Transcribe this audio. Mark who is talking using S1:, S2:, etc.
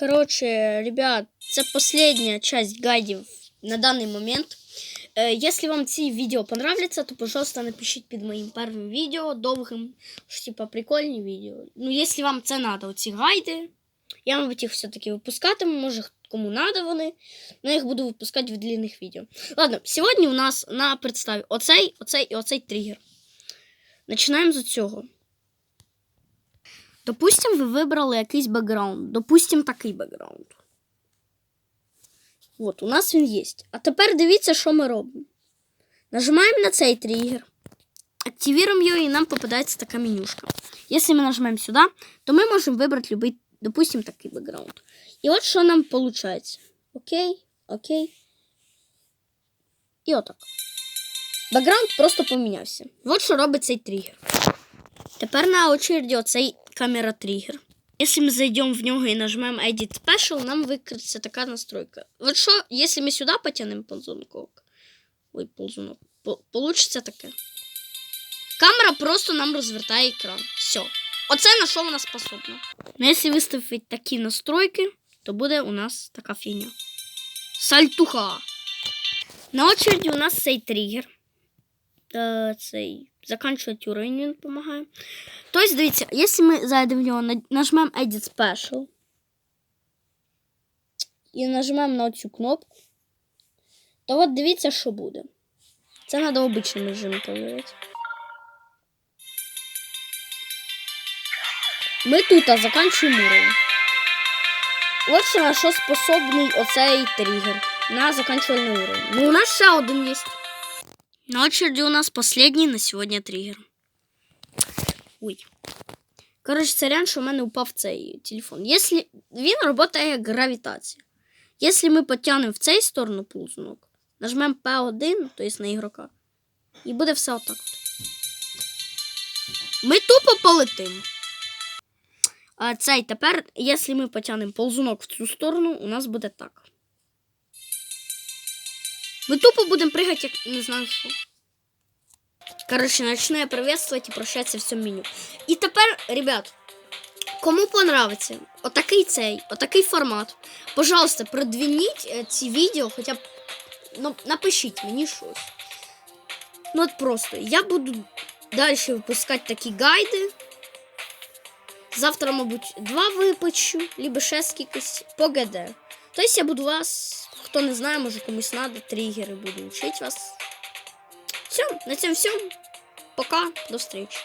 S1: Короче, ребят, це последняя часть гайдів на даний момент. Е, Если вам ці відео понравляться, то, пожалуйста, напишіть під моїм першим відео, довгим, що типа прикольні відео. Ну, якщо вам це надо, оці гайди, я, мабуть, їх все-таки випускатиму, може кому надо вони, но я їх буду випускати в длинних відео. Ладно, сьогодні у нас на представі оцей, оцей і оцей тригер. Починаємо з цього. Допустим, ви вибрали якийсь бекграунд. Допустим, такий бекграунд. От, у нас він є. А тепер дивіться, що ми робимо. Нажимаємо на цей тригер. Активируем його, і нам попадається така менюшка. Якщо ми нажмемо сюди, то ми можемо вибрати любий, допустим, такий бекграунд. І от що нам виходить. Окей, окей. І отак. Бекграунд просто помінявся. От що робить цей тригер. Тепер на очереді оцей камера тригер. Якщо ми зайдемо в нього і нажмемо Edit Special, нам викриється така настройка. От що, якщо ми сюди потягнемо ползунок, ой, ползунок, по- получиться таке. Камера просто нам розвертає екран. Все. Оце на що вона способна. Ну, якщо виставити такі настройки, то буде у нас така фігня. Сальтуха. На очереді у нас цей тригер. Е, цей заканчувати уровень він допомагає. Тобто, дивіться, якщо ми зайдемо в нього, на- нажмемо Edit Special і нажмемо на цю кнопку, то от дивіться, що буде. Це треба в обичному режимі. Ми тут а, заканчуємо уровень. Що на що способний оцей тригер. На заканчивальний уровень. Ну, у нас ще один є. На очереді у нас последній на сьогодні тригер. Ой. Коротше, сорян, що в мене упав цей телефон. Якщо він працює як гравітація. Якщо ми потягнемо в цей сторону ползунок, нажмемо P1, тобто на ігрока, і буде все отак. От. Ми тупо полетимо. А цей тепер, якщо ми потягнемо ползунок в цю сторону, у нас буде так. Ми тупо будемо пригати, як не знаю що. Короче, начну я приветствовать и прощаться в всем меню. І тепер, ребят, кому понравиться отакий цей, отакий формат, пожалуйста, продвиніть е, ці відео, хоча б ну, напишіть мені щось. Ну от просто, я буду далі випускати такі гайди. Завтра, мабуть, два випечу, либо ще скількись по ГД. Тобто я буду вас, хто не знає, може комусь надо, тригери буду вчити вас. Все, на цьому все. Пока, до встречи.